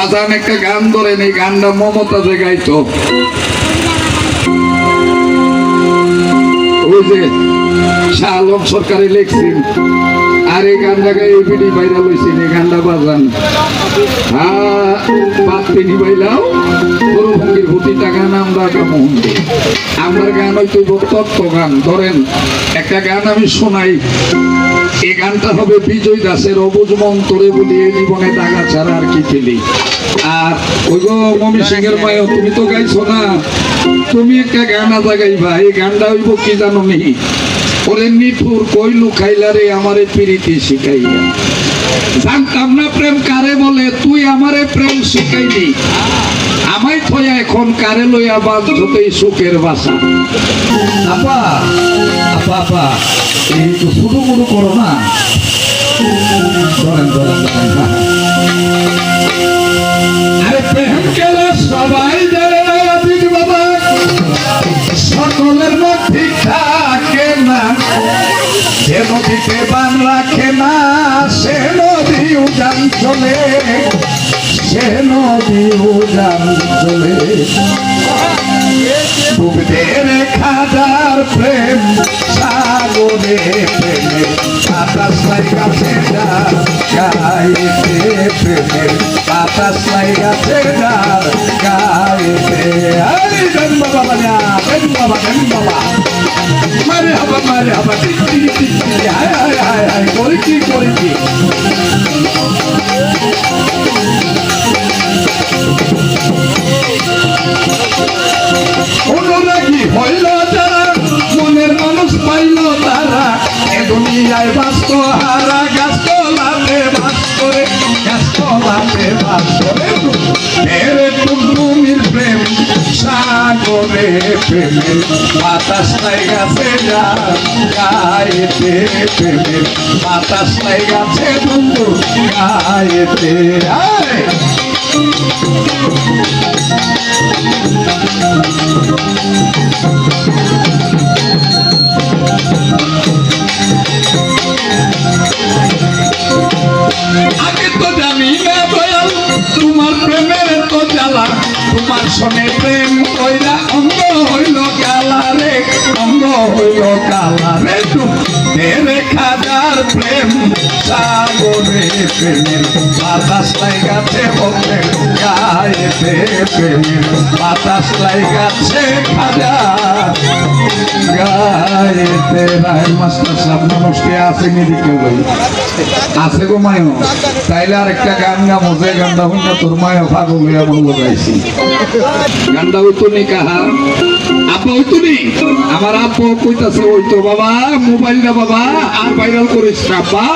বাজান একটা গান ধরেন এই গানটা মমতা যে গাইতো। ওই যে শাহ আলম সরকারে লেখছেন, আর এই গানটা গাই এই বিডি ভাইরাল হয়েছেন এই গানটা বাজান। একটা গান আমি শোনাই এই গানটা হবে বিজয় দাসের অবুজ মন্তরে বলি এই জীবনে দাগা ছাড়া আর কি পেলি আর ওই গো মমি সিং এর মায়ও, তুমি তো গাইছো না। তুমি একটা গান আদা গাইবা এই গানটা হইব কি জানো নি? ওরে নিঠুর কইলু খাইলারে আমারে পিরিতি শিখাইয়া। জানতাম না প্রেম কারে বলে তুই আমারে প্রেম শিখাইলি। আমায় থয়া এখন কারে লইয়া বাঁধতে সুখের বাসা? আপা আপা আপা এই তো শুরু মুরু করো না। ধরেন ধরেন ধরেন। আরে প্রেম গেলে সবাই জানে না বাবা সকলের মধ্যে না যে নদীতে বাংলা রাখে না সে নদী উজান চলে। সে নদী উজান চলে। রেখা যার প্রেম, সাগরে প্রেমে বাতাস লাগাছে যার গাইতে প্রেমের বাতাস লাগাছে যার গাইতে আরে জন বাবা বাজা জন বাবা জন বাবা। মারে হাবা মারে হাবা, টিক হায় হায় হায় হায় করি কি করি কি? দুনিয়ায় বাস্ত, হারা গাছ তলাতে বাস করে গাছ তলাতে বাস করে মেরে টুকরুমির প্রেম, সাগরে প্রেমের বাতাস নাই গাছে গায়েতে প্রেমের বাতাস নাই গাছে বন্ধু, গায়েতে। আয়! আগে তো জানি না দয়াল, তোমার প্রেমের তো জ্বালা। তোমার সঙ্গে প্রেম কইরা অঙ্গ হইল গেলা রে অঙ্গ হইল বই আছে গো মায়ো। তাইলে আর একটা গান গামো যে গানটা হইন তোর মায়ো পাগল হইয়া বলব গাইছি। গানটা হইতো নি কাহা? আপা হইতো নি? আমার আপু কইতাছে হইতো বাবা, মোবাইলটা বাবা, আর ভাইরাল করিস না, আপা।